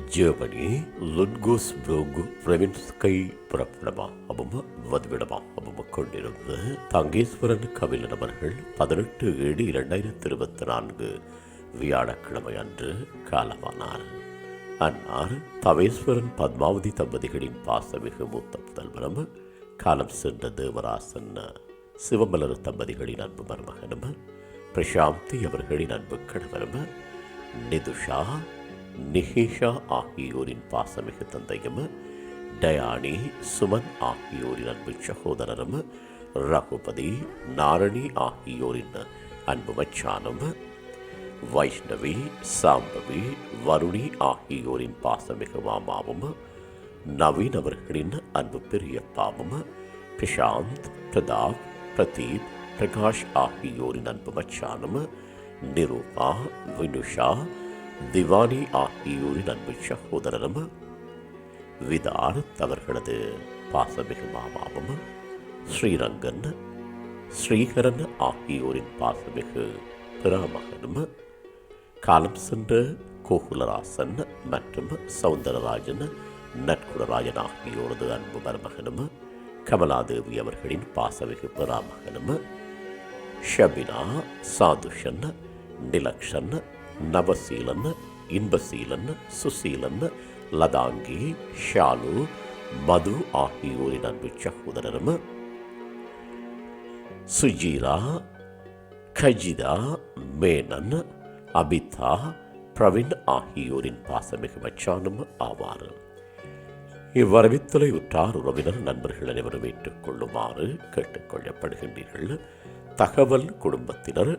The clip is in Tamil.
ஜெர்மனி கை புறப்படமா பிரவின்ஸ்கை புறப்படமாகவும் வதிவிடமாகவும் கொண்டிருந்த தங்கேஸ்வரன் கபிலன் அவர்கள் பதினெட்டு ஏழு இரண்டாயிரத்தி இருபத்தி நான்கு வியாழக்கிழமை அன்று காலமானார். அன்னார் தவேஸ்வரன் பத்மாவதி தம்பதிகளின் பாசமிகு மூத்த முதல்வரும் காலம் சென்ற தேவராசன் சிவமலர் தம்பதிகளின் அன்பு மருமகனும் பிரசாந்தி அவர்களின் அன்பு கணவரும் நிதுஷா நிஹேஷா ஆகியோரின் பாசமிகு தந்தையும் டயானி சுமன் ஆகியோரின் அன்பு சகோதரரும் ரகுபதி நாரணி ஆகியோரின் அன்பு மச்சானும் வைஷ்ணவி சாம்பவி வருணி ஆகியோரின் பாசமிகு மாமாவும் நவீன் அவர்களின் அன்பு பெரியப்பாவும் பிரசாந்த் பிரதாப் பிரதீப் பிரகாஷ் ஆகியோரின் அன்பு மச்சானும் நிரூபா வினுஷா திவானி ஆகியோரின் அன்பு சகோதரரும் விதானத் அவர்களது பாசமிகு மாமாவும் ஸ்ரீரங்கன் ஸ்ரீகரன் ஆகியோரின் பாசமிகு பிராமகனும் காலம் சென்ற கோகுலராசன் மற்றும் சவுந்தரராஜன் நட்குடராஜன் ஆகியோரது அன்பு மருமகனும் கமலாதேவி அவர்களின் பாசமிகு பிராமகனும் ஷபினா சாதுஷன் நிலக்ஷன் நவசீலன் இன்பசீலன் சுசீலன் லதாங்கி ஷாலு மது ஆகியோரின் அன்பு சகோதரரும். சுஜீரா கஜிதா மேனன் அபிதா பிரவீன் ஆகியோரின் பாசமிகு மச்சானும் ஆவார். இவ்வரவித்தலை உற்றார் உறவினர் நண்பர்கள் அனைவரும் ஏற்றுக்கொள்ளுமாறு கேட்டுக்கொள்ளப்படுகின்றீர்கள். தகவல் குடும்பத்தினர்